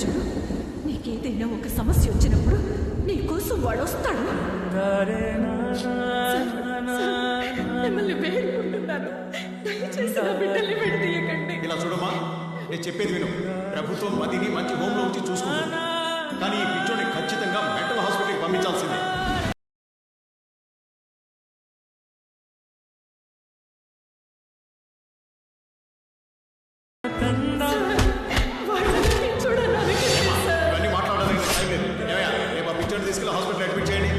చూడు నీకేదైనా ఒక సమస్య వచ్చినప్పుడు నీ కోసం వాడు వస్తాడు. మిమ్మల్ని వేడుకుంటున్నాను. దయచేసి నా బిడ్డల్ని విడదీయకండి. ఇలా చూడమ్మా నేను చెప్పేది విను. ప్రభుత్వం మదిని మంచి హోమ్లో ఉంచి చూసుకుంటుంది. కానీ ఈ పిచ్చోని ఖచ్చితంగా మెంటల్ హాస్పిటల్కి పంపించాల్సిందే. తీసుకెళ్ళి హాస్పిటల్ అడ్మిట్ చేయండి.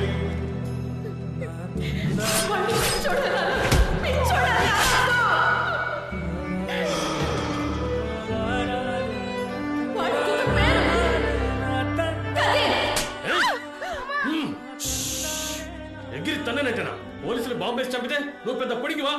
ఎగిరి తన్ననట్టనా పోలీసులు బాంబేసి చంపితే నువ్వు పెద్ద పొడిగివా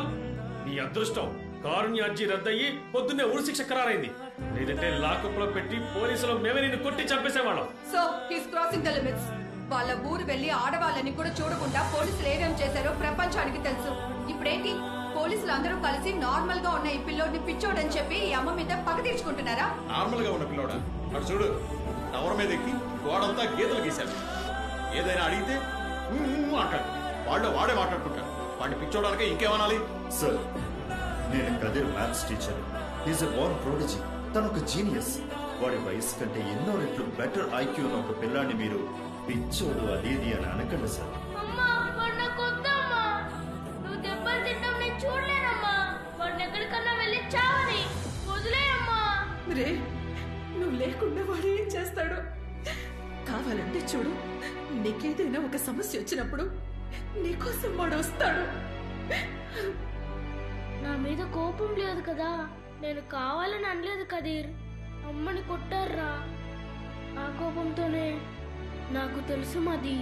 నీ అదృష్టం కారుణ్య అర్జీ రద్దయ్యి పొద్దున్నే ఉరి శిక్ష ఖరారైంది. లేదంటే లాకప్లో పెట్టి పోలీసులు మేమే నిన్ను కొట్టి చంపేసేవాళ్ళం. So he's crossing the limits వాళ్ళ ఊరు వెళ్ళి ఆడవాళ్ళని కూడా చూడకుండా పోలీసులు ఏమేం చేశారో ప్రపంచానికి తెలుసు. ఇప్పుడేంటి? పోలీసులు అందరూ కలిసి నార్మల్గా ఉన్న ఈ పిల్లోడిని పిచ్చోడని చెప్పి ఈ అమ్మ మీద పగ తీర్చుకుంటున్నారా? నార్మల్గా ఉన్న పిల్లోడా? అటు చూడు టవర్ మీద ఎక్కి గోడంతా గీతలు గీశారు ఏదైనా అడిగితే అంటాడు. వాళ్ళు వాడే మాట్లాడుకుంటారు. వాడిని పిచ్చోడానికే ఇంకేమనాలి? సార్ నేను Kadir maths teacher. Is a born prodigy తను ఒక జీనియస్ వాడి వయసు కంటే ఎన్నో రెట్లు బెటర్ ఐక్యూ ఉన్న ఒక పిల్లాన్ని మీరు పిచ్చోడు అది ఇది అని అనకండి సార్. రే నువ్వు లేకుండా వాడు ఏం చేస్తాడు? కావాలంటే చూడు నీకేదైనా ఒక సమస్య వచ్చినప్పుడు నీకోసం వాడు వస్తాడు. నా మీద కోపం లేదు కదా. నేను కావాలని అనలేదు కదీర్. అమ్మని కొట్టారా ఆ కోపంతోనే నాకు తెలుసు మది.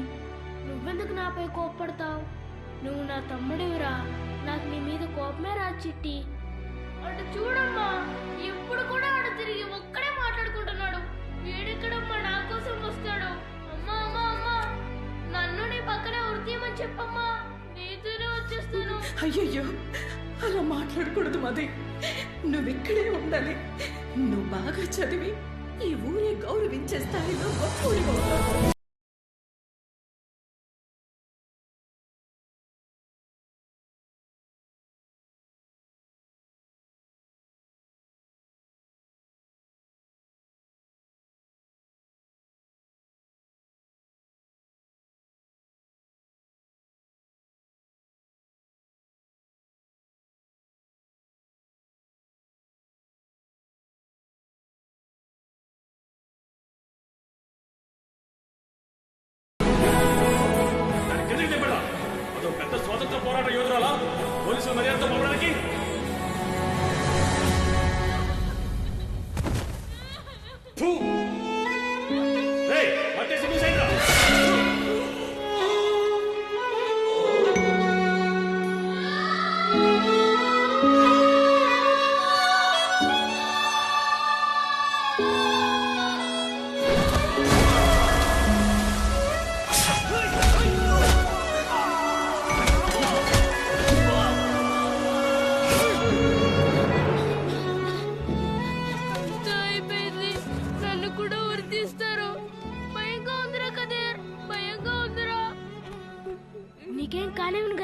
నువ్వెందుకు నాపై కోప్పడతావు? నువ్వు నా తమ్ముడివిరా. నాకు నీ మీద కోపమే రా చిట్టి. అటు చూడమ్మా. ఎప్పుడు కూడా ఆడు తిరిగి ఒక్కడే మాట్లాడుకుంటున్నాడు. వీడెక్కడమ్మా నా కోసం వస్తాడు? అమ్మా అమ్మా అమ్మా. నన్ను నీ పక్కనే ఉరితీయమని చెప్పమ్మా. నీతోనే వచ్చేస్తాను. అయ్యయ్యో. అలా మాట్లాడకూడదు మది. నువ్విక్కడే ఉండాలి. నువ్వు బాగా చదివి ఈ ఊరే గౌరవించే స్థాయిలో గొప్ప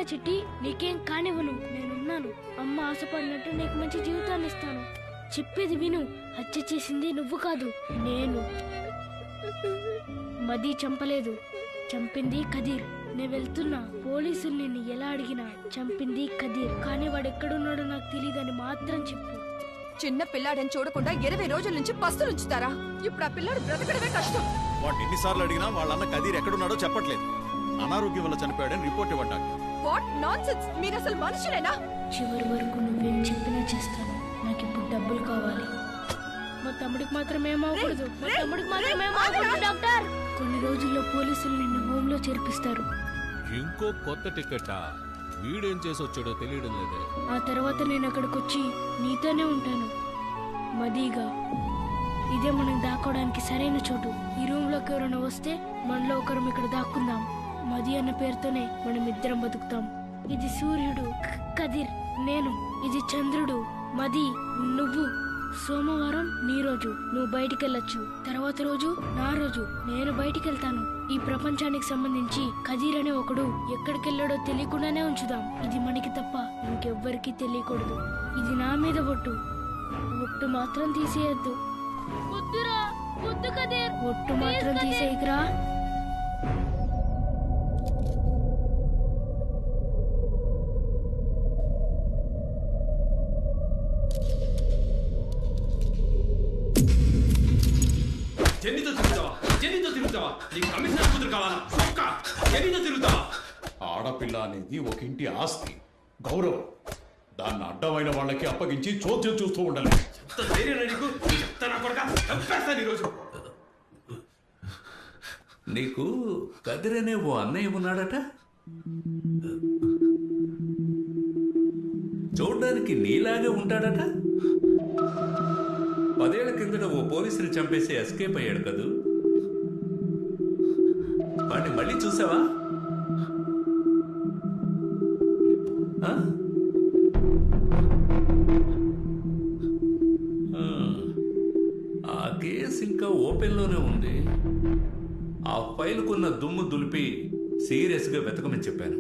కానివ్వనుగా చిట్టి నీకేం కానివ్వను. నేనున్నాను. అమ్మ ఆశపడినట్టు నీకు మంచి జీవితాన్ని ఇస్తాను. చెప్పేది విను. హత్య చేసింది నువ్వు కాదు నేను. మది చంపలేదు. చంపింది కదీర్ నేను వెళ్తున్నా. పోలీసులు నిన్ను ఎలా అడిగినా చంపింది కదీర్ కానీ వాడు ఎక్కడున్నాడో నాకు తెలియదని మాత్రం చెప్పు. చిన్న పిల్లాడని చూడకుండా ఇరవై రోజుల నుంచి పస్తులుంచుతారా ఇప్పుడు ఆ పిల్లాడు బ్రతకడమే కష్టం. వాడిని ఎన్నిసార్లు అడిగినా వాళ్ళన్న కదీర్ ఎక్కడున్నాడో చెప్పట్లేదు. అనారోగ్యం వల్ల చనిపోయాడని రిపోర్ట్ ఇవ్వండి డాక్టర్. వాట్ నాన్ మీరు అసలు మనుషులేనా? చివరి వరకు నువ్వేం చెప్పినా చేస్తాను. నాకు ఇప్పుడు డబ్బులు కావాలి. మా తమ్ముడికి మాత్రం ఏమవకూడదు మా రేయ్, తమ్ముడికి మాత్రం రేయ్, ఏమవకూడదు ఆగరా. డాక్టర్. కొన్ని రోజుల్లో పోలీసులు నిన్ను హోమ్లో చేర్పిస్తారు. ఇంకో కొత్త టికెటా వీడేం చేసి వచ్చాడో తెలియడం లేదే. ఆ తర్వాత నేను అక్కడికి వచ్చి నీతోనే ఉంటాను. మదీగా. ఇదే మనం దాక్కోవడానికి సరైన చోటు. ఈ రూమ్లోకి ఎవరైనా వస్తే మనలో ఒకరం ఇక్కడ దాక్కుందాం. మది అన్న పేరుతోనే మనం ఇద్దరం బతుకుతాం. ఇది సూర్యుడు కదిర్ నేను. ఇది చంద్రుడు మది నువ్వు. సోమవారం నీ రోజు. నువ్వు బయటికి వెళ్ళొచ్చు తర్వాత రోజు నా రోజు. నేను బయటికి వెళ్తాను ఈ ప్రపంచానికి సంబంధించి కదీర్ అనే ఒకడు ఎక్కడికి వెళ్ళాడో తెలియకుండానే ఉంచుదాం. ఇది మనకి తప్ప ఇంకెవ్వరికి తెలియకూడదు. ఇది నా మీద ఒట్టు. ఒట్టు మాత్రం తీసేయద్దు. ఒట్టు మాత్రం తీసేయకురా. తిరుగుతావా ఆడపిల్ల అనేది ఒక ఇంటి ఆస్తి గౌరవం. దాన్ని అడ్డమైన వాళ్ళకి అప్పగించి చోద్యం చూస్తూ ఉండాలి. ఎంత ధైర్యం రా నీకు? ఎంత నా కొడక? చంపేస్తాను ఈరోజు. నీకు కదిరనే ఓ అన్నయ్య ఉన్నాడట? చూడ్డానికి నీలాగే ఉంటాడట? పదేళ్ళ కిందట ఓ పోలీసుని చంపేసి ఎస్కేప్ అయ్యాడు కదూ? వాడిని మళ్ళీ చూసావా? ఆ? కేసు ఇంకా ఓపెన్లోనే ఉంది. ఆ ఫైల్కున్న దుమ్ము దులిపి సీరియస్గా వెతకమని చెప్పాను.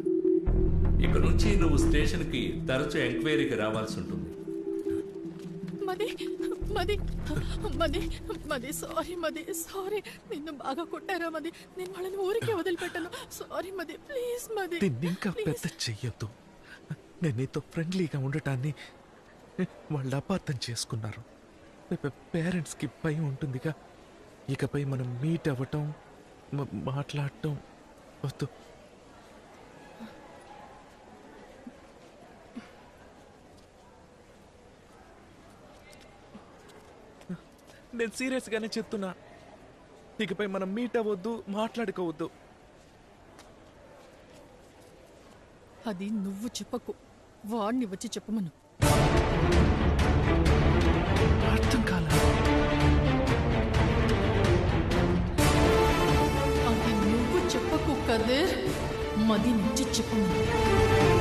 ఇక నుంచి నువ్వు స్టేషన్కి తరచూ ఎంక్వైరీకి రావాల్సి ఉంటుంది. మది మది మది సారీ మది సారీ నిన్ను బాగా కొట్టారా మది? నేను వాళ్ళని ఊరికే వదిలిపెట్టను. సారీ మది ప్లీజ్ మది. ఇంకా పెద్ద చెయ్యొద్దు. నేను నీతో ఫ్రెండ్లీగా ఉండటాన్ని వాళ్ళు అపార్థం చేసుకున్నారు. పేరెంట్స్కి భయం ఉంటుందిగా. ఇకపై మనం మీట్ అవ్వటం మాట్లాడటం వద్దు. నేను సీరియస్గానే చెప్తున్నా. ఇకపై మనం మీట్ అవ్వద్దు మాట్లాడుకోవద్దు. అది నువ్వు చెప్పకు. వాడిని వచ్చి చెప్పమను. అర్థం కాలే. అది నువ్వు చెప్పకు కదర్ మది నుంచి చెప్పమను.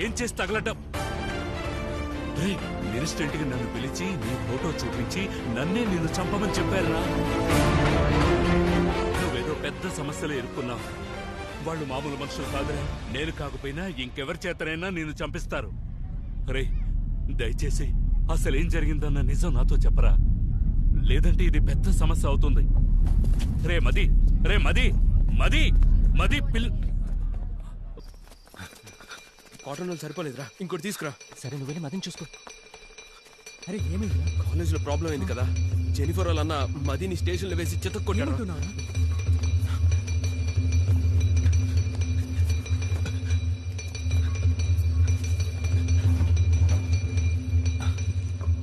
ఏం చేసి తగలటం? రే మినిస్టెంట్కి నన్ను పిలిచి నీ ఫోటో చూపించి నన్నే నేను చంపమని చెప్పారా? నువ్వేదో పెద్ద సమస్యలు ఎదుర్కొన్నావు వాళ్ళు మామూలు మనుషులు కాదురా. నేను కాకపోయినా ఇంకెవరి చేతనైనా నేను చంపిస్తారు. రే దయచేసి అసలేం జరిగిందన్న నిజం నాతో చెప్పరా? లేదంటే ఇది పెద్ద సమస్య అవుతుంది. రే మది రే మది మది మది పిల్ కాటన్ రోజు సరిపోలేదురా. ఇంకోటి తీసుకురా. సరే నువ్వు వెళ్ళి మదిని చూసుకో. అరే ఏమైంది? కాలేజ్లో ప్రాబ్లం అయింది కదా. జెనిఫర్ వాళ్ళ అన్న మదిని స్టేషన్లో వేసి చెత్త కొట్టాడు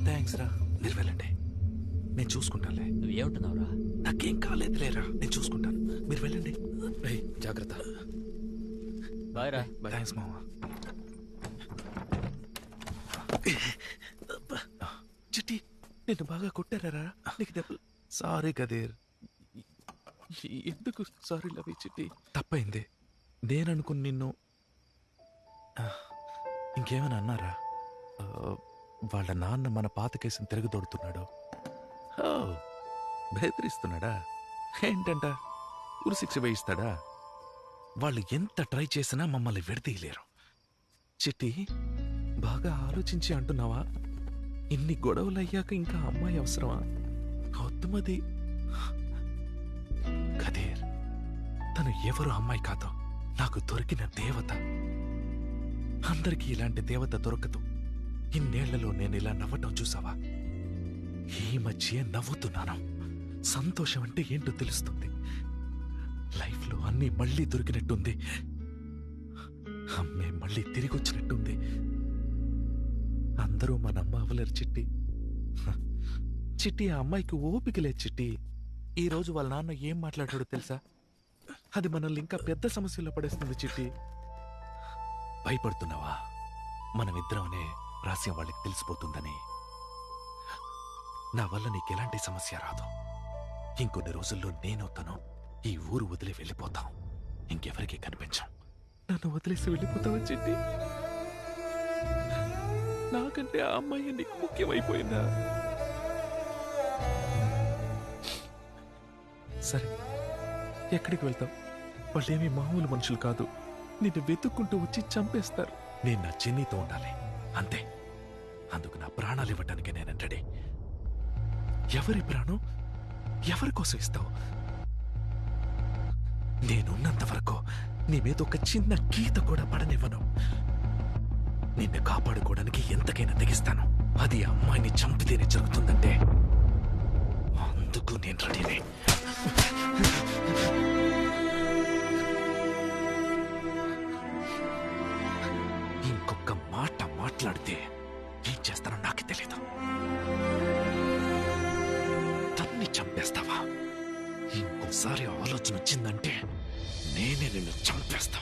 థ్యాంక్స్ రా. మీరు వెళ్ళండి. నేను చూసుకుంటానులే. నువ్వు ఏమంటున్నావురా? నాకేం నేను చూసుకుంటాను. మీరు వెళ్ళండి. రేయ్, జాగ్రత్త. బాయ్ రా. థ్యాంక్స్ మామ చిట్టి నిన్ను బాగా కొట్టారా నీకు దెబ్బలు సారీ కదీర్. ఎందుకు సారీ లవి చిట్టి? తప్పైంది. నేను అనుకుని నిన్ను ఇంకేమైనా అన్నారా? వాళ్ళ నాన్న మన పాత కేసుని తిరగదొడుతున్నాడు. బెదిరిస్తున్నాడా? ఏంటంట? ఉరిశిక్ష వేయిస్తాడా? వాళ్ళు ఎంత ట్రై చేసినా మమ్మల్ని విడదీయలేరు. చిట్టి బాగా ఆలోచించి అంటున్నావా? ఇన్ని గొడవలు అయ్యాక ఇంకా అమ్మాయి అవసరమా? కొత్తమది కదేర్ తను ఎవరు అమ్మాయి కాదు నాకు దొరికిన దేవత. అందరికీ ఇలాంటి దేవత దొరకదు. ఇన్నేళ్ళలో నేను ఇలా నవ్వటం చూసావా? ఈ మధ్య నవ్వుతున్నాను. సంతోషం అంటే ఏంటో తెలుస్తుంది. లైఫ్లో అన్నీ మళ్ళీ దొరికినట్టుంది. అమ్మే మళ్ళీ తిరిగి వచ్చినట్టుంది అందరూ మన అమ్మ అవ్వలేరు చిట్టి. హ, చిట్టి ఆ అమ్మాయికి ఓపిక లేదు చిట్టి. ఈ రోజు వాళ్ళ నాన్న ఏం మాట్లాడాడో తెలుసా? అది మనల్ని ఇంకా పెద్ద సమస్యలో పడేస్తుంది చిట్టి. భయపడుతున్నావా? మనమిద్దరం అనే రహస్యం వాళ్ళకి తెలిసిపోతుందని. నా వల్ల నీకు ఎలాంటి సమస్య రాదు. ఇంకొన్ని రోజుల్లో నేను తను ఈ ఊరు వదిలి వెళ్ళిపోతాం. ఇంకెవరికి కనిపించాం. నన్ను వదిలేసి వెళ్ళిపోతావా చెట్టి? నాకంటే ఆ అమ్మాయి నీకు ముఖ్యమైపోయిందా? సరే ఎక్కడికి వెళ్తాం వాళ్ళేమి మామూలు మనుషులు కాదు. నిన్ను వెతుక్కుంటూ వచ్చి చంపేస్తారు. నేను నా చెన్నీతో ఉండాలి. అంతే. అందుకు నా ప్రాణాలు ఇవ్వటానికి నేను ఎవరి ప్రాణం? ఎవరి కోసం ఇస్తావు? నేనున్నంత వరకు నీ మీద ఒక చిన్న గీత కూడా పడనివ్వను. నిన్ను కాపాడుకోవడానికి ఎంతకైనా తెగిస్తాను. అది అమ్మాయిని చంపితేనే జరుగుతుందంటే అందుకు నేను రెడీనే. ఇంకొక మాట మాట్లాడితే ఏం చేస్తానో నాకు తెలీదు. తన్ని చంపేస్తావా? ఇంకోసారి ఆలోచన వచ్చిందంటే నేనే నిన్ను చంపేస్తా.